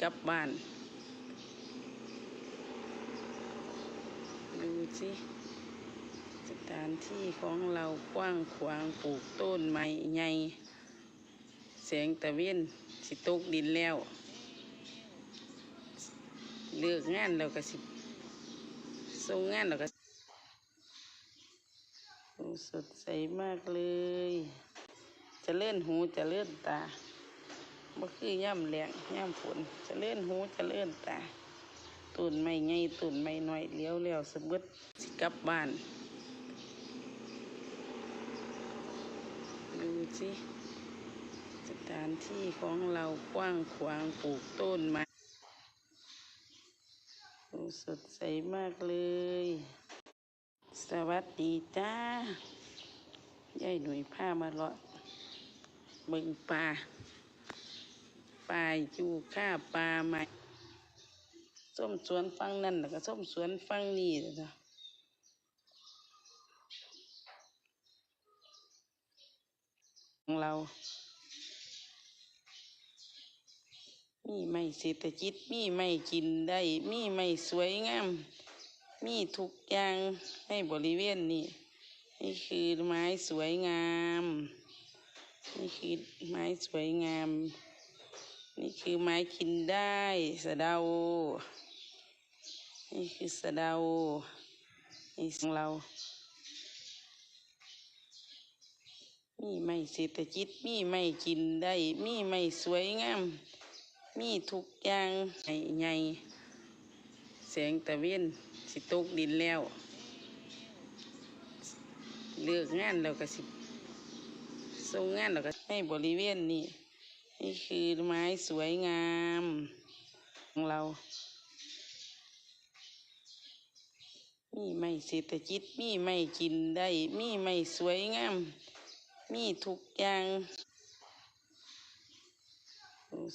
กลับบ้าน ดูสิสถานที่ของเรากว้างขวางปลูกต้นไม้ใหญ่แสงตะเวนสิตกดินแล้ว เลิกงานแล้วก็สิส่งงานแล้วก็สดใสมากเลย จะเลื่อนหูจะเลื่อนตา บ่คือย่ำแหลงย่ำฝนจะเลื่อนหูจะเลื่อนตาตุนไม่ไงตุนไม่น้อยเลี้ยวแล้วสะบึดสิกลับบ้านดูสิสถานที่ของเรากว้างขวางปลูกต้นไม้สดใสมากเลย สวัสดีจ้ายายหนุ่ยผ้ามาเลาะเบิ่งปลา ปลาอยู่ข้าปลาใหม่ส้มสวนฟังนั่นแล้วก็ส้มสวนฟังนี่นะจ๊ะของเรา มีไม่เศรษฐกิจ มีไม่กินได้ มีไม่สวยงาม มีทุกอย่างในบริเวณนี้ นี่คือไม้สวยงาม นี่คือไม้สวยงาม นี่คือไม้กินได้สะเดา นี่คือสะเดานี่ของเรา มีไม่เศรษฐกิจ มีไม่กินได้ มีไม่สวยงาม มีทุกอย่างใหญ่ๆแสงตะเวนสิตกดินแล้ว เลิกงานแล้วก็สิส่งงานแล้วก็ให้บริเวณนี้ นี่คือไม้สวยงามของเรา มีไม่เศรษฐกิจ มีไม่กินได้ มีไม่สวยงาม มีทุกอย่าง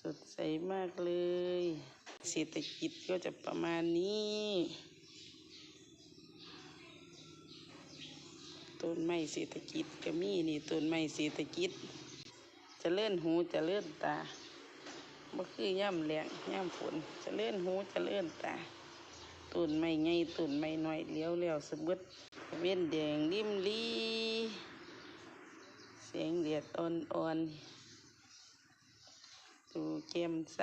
สดใสมากเลย เศรษฐกิจก็จะประมาณนี้ ต้นไม้เศรษฐกิจก็มีนี่ต้นไม้เศรษฐกิจ จะเลื่อนหูจะเลื่อนตาบ่คือย่ำแหลงย่ำฝนจะเลื่อนหูจะเลื่อนตาต้นไม้ใหญ่นไม้น้อยเลี้ยวแล้วสะบึดเว้นแดงริมลีเสียงเดียดอ่อนๆดูเกมใส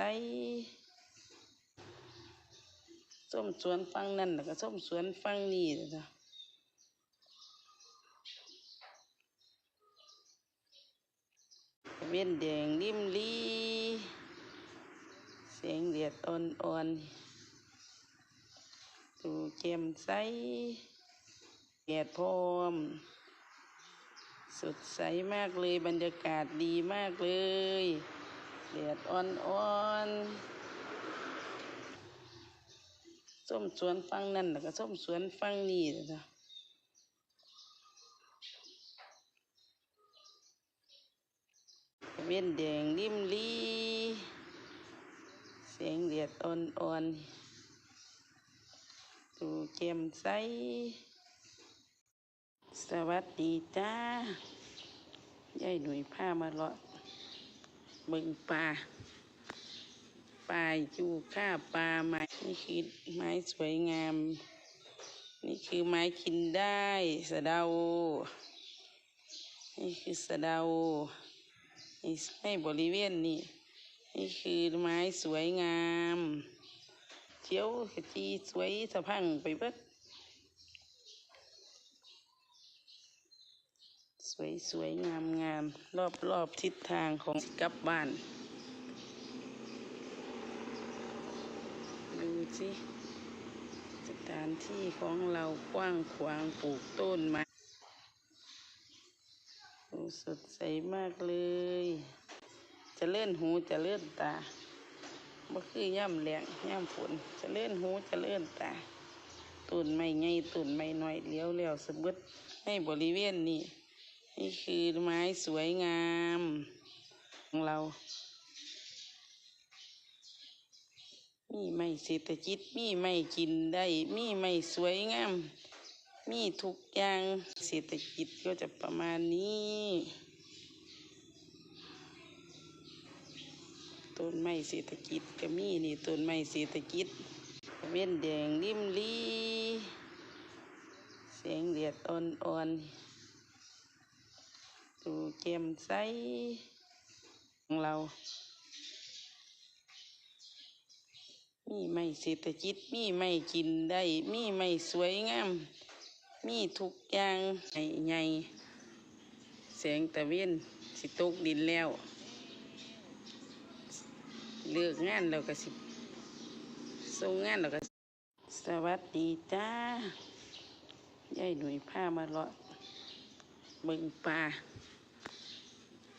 ส้มสวนฟังนั่นแล้วก็ส้มสวนฟังนี่นะจ๊ะ เว้นแดงริมลีเสียงเดียดอ่อนๆดูเกมใสแดดพร้อมสดใสมากเลยบรรยากาศดีมากเลยแดดอ่อนๆส้มสวนฟังนั่นแล้วก็ส้มสวนฟังนี่นะจ๊ะเว้นแดงริมลีเสียงแดดอ่อนๆดูแจ่มใส สวัสดีจ้ายายหนุ่ยผ้ามาเลาะเบิ่งปลาปลาอยู่ข้าปลาไม้นี่คือไม้สวยงาม นี่คือไม้กินได้สะเดานี่คือสะเดา ให้บริเวณนี้นี่คือไม้สวยงามเที่ยวขจีสวยสะพังไปเบิดสวยสวยงามงามรอบรอบทิศทางของกลับบ้านดูสิสถานที่ของเรากว้างขวางปลูกต้นไม้ สดใสมากเลย จะเลื่อนหูจะเลื่อนตาบ่คือย่ำแหลงย่ำฝนจะเลื่อนหูจะเลื่อนตาต้นไม้ใหญ่นไม้น้อยเลี้ยวแล้วสะบึดให้บริเวณนี้นี่คือไม้สวยงามของเรา มีไม่เศรษฐกิจมีไม่กินได้ มีไม่สวยงาม มีทุกอย่าง เศรษฐกิจก็จะประมาณนี้ ต้นไม้เศรษฐกิจก็มีนี่ต้นไม้เศรษฐกิจเว้นแดงริมลีแสงแดดอ่อนๆดูแจ่มใสของเรา มีไม้เศรษฐกิจมีไม้กินได้ มีไม้สวยงาม มีทุกอย่างใหญ่ๆแสงตะเวนสิตกดินแล้ว เลือกงานแล้วก็สิส่งงานแล้วก็สวัสดีจ้ายายหนุ่ยพามาเลาะเบิ่งปลา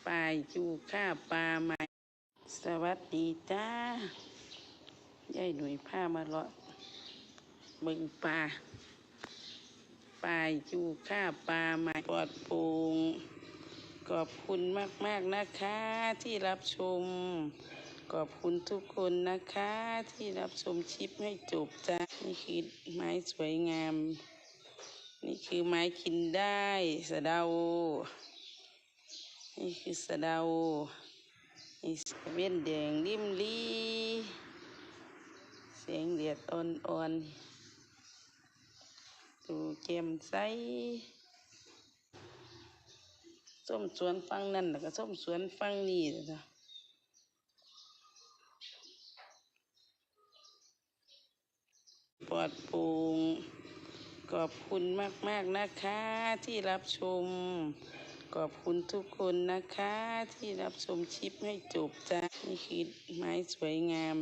ปลาอยู่ข้าปลาใหม่สวัสดีจ้ายายหนุ่ยพามาเลาะเบิ่งปลา ปลาอยู่ข้าปลาใหม่ปลอดโปร่งขอบคุณมากๆนะคะที่รับชม ขอบคุณทุกคนนะคะที่รับชมคลิปให้จบจ้านี่คือไม้สวยงาม นี่คือไม้กินได้สะเดา นี่คือสะเดานี่เว้นแดงริมลี เสียงเดียดอ่อนๆ ดูแจ่มใสส้มสวนฟังนั่นแล้วก็ส้มสวนฟังนี่จ้ะปลอดปร่งขอบคุณมาก ๆ นะคะที่รับชม ขอบคุณทุกคนนะคะที่รับชมคลิปให้จบจ้านี่คือไม้สวยงาม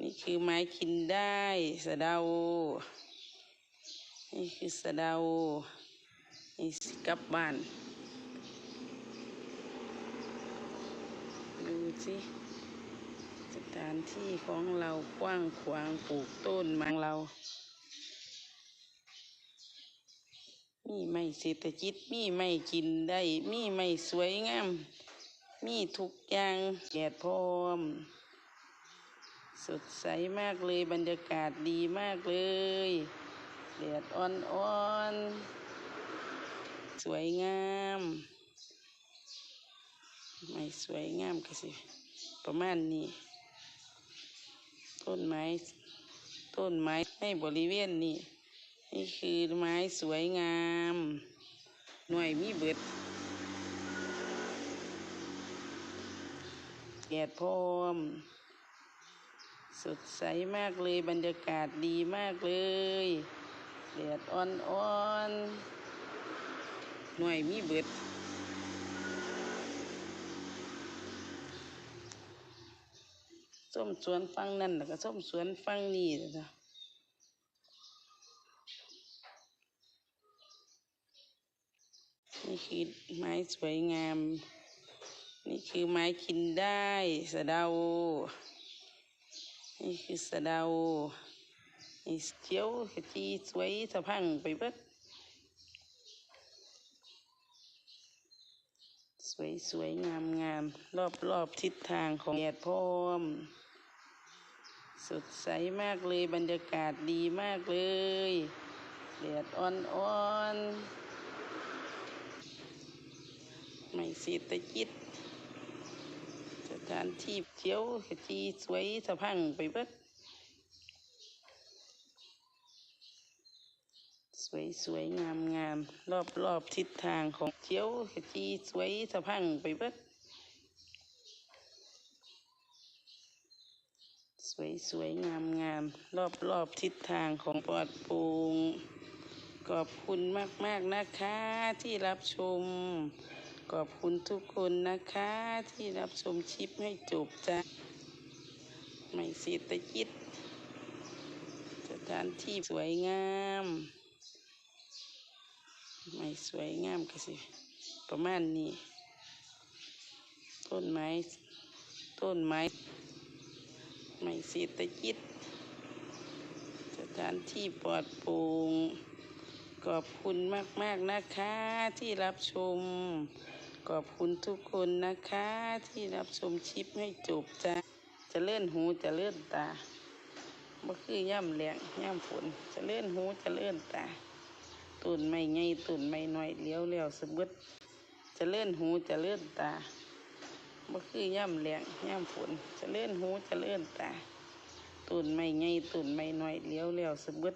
นี่คือไม้กินได้สะเดา นี่คือสะดาวนี่สิกลับบ้าน ดูสิสถานที่ของเรากว้างขวางปลูกต้นไมังเรา มีไม้เศรษฐกิจมีไม้กินได้ มีไม้สวยงาม มีทุกอย่างแดดพร้อม สดใสมากเลยบรรยากาศดีมากเลย แดดอ่อนๆ สวยงามไม่สวยงามก็สิ ประมาณนี้ ต้นไม้ ต้นไม้ในบริเวณนี้ นี่คือไม้สวยงาม หน่วยมีเบิดแดดพร้อมสดใสมากเลยบรรยากาศดีมากเลย แดดอ่อนๆหน่วยมีเบิดส้มสวนฟังนั่นแล้วก็ส้มสวนฟังนี่จ้ะนี่คือไม้สวยงาม นี่คือไม้กินได้สะเดา นี่คือสะเดา เขียวขจีสวยสะพังไปเบิดสวยสวยงามงามรอบรอบทิศทางของแดดพร้อม สดใสมากเลยบรรยากาศดีมากเลยแดดอ่อนๆไม่เศรษฐกิจสถานที่เที่ยวขจีสวยสะพังไปเบิด สวยสวยงามงามรอบรอบทิศทางของเที่ยวขจีสวยสะพังไปเบิดสวยสวยงามงามรอบรอบทิศทางของปลอดโปร่งขอบคุณมาก ๆ นะคะที่รับชม ขอบคุณทุกคนนะคะที่รับชมคลิปให้จบจ้ะไม่เศรษฐกิจสถานที่สวยงาม ไม่สวยงามก็สิ ประมาณนี้ ต้นไม้ ต้นไม้ไม่เศรษฐกิจสถานที่ปลอดโปร่งขอบคุณมาก ๆ นะคะที่รับชม ขอบคุณทุกคนนะคะที่รับชมคลิปให้จบจ้ะจะเลื่อนหูจะเลื่อนตาบ่คือย่ำแรงย่ำฝนจะเลื่อนหูจะเลื่อนตา ต้นไม้ใหญ่ต้นไม้น้อยเลี้ยวเลี้ยวสมมติจะเลื่อนหูจะเลื่อนตาบ่คือย่ำแรงย่ำฝนจะเลื่อนหูจะเลื่อนตาตุ่นไม่ไงตุ่นไม่น้อยเลี้ยวเลี้ยวสะเบิด